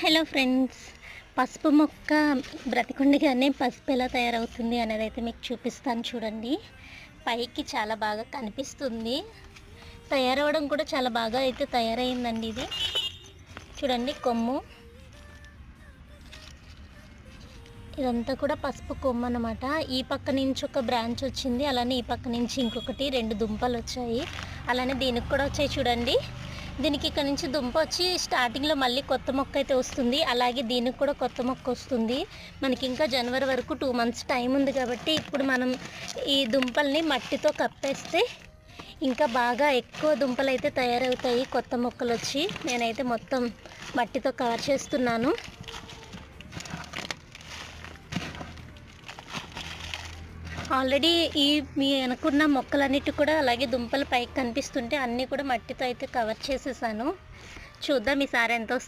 Hello friends పసుపు మొక్క బ్రతికుండగానే పసుపు ఎలా తయారవుతుంది అనేది అయితే మీకు చూపిస్తాను చూడండి. పైకి చాలా బాగా కనిపిస్తుంది. తయారవడం కూడా చాలా బాగా అయితే తయారైందండి ఇది. చూడండి కొమ్ము. ఇదంతా కూడా పసుపు కొమ్ము అనమాట ఈ పక్క నుంచి ఒక బ్రాంచ్ వచ్చింది అలానే ఈ పక్క నుంచి ఇంకొకటి రెండు దుంపలు వచ్చాయి. అలానే దీనికి కూడా వచ్చాయి చూడండి. దీనికి ఇక్కడ నుంచి దుంప వచ్చి స్టార్టింగ్లో మళ్ళీ కొత్త మొక్క అయితే వస్తుంది. అలాగే దీనికి కూడా కొత్త మొక్క వస్తుంది. మనకి ఇంకా జనవరి వరకు టూ మంత్స్ టైం ఉంది కాబట్టి ఇప్పుడు మనం ఈ దుంపల్ని మట్టితో కప్పేస్తే ఇంకా బాగా ఎక్కువ దుంపలు అయితే తయారవుతాయి కొత్త మొక్కలు వచ్చి నేనైతే మొత్తం మట్టితో కవర్ చేస్తున్నాను. ఆల్రెడీ ఈ మీ అనుకున్న మొక్కలన్నిటి కూడా అలాగే దుంపలు పైకి కనిపిస్తుంటే అన్నీ కూడా మట్టితో అయితే కవర్ చేసేసాను. చూద్దాం ఈసారి ఎంత వస్తుంది.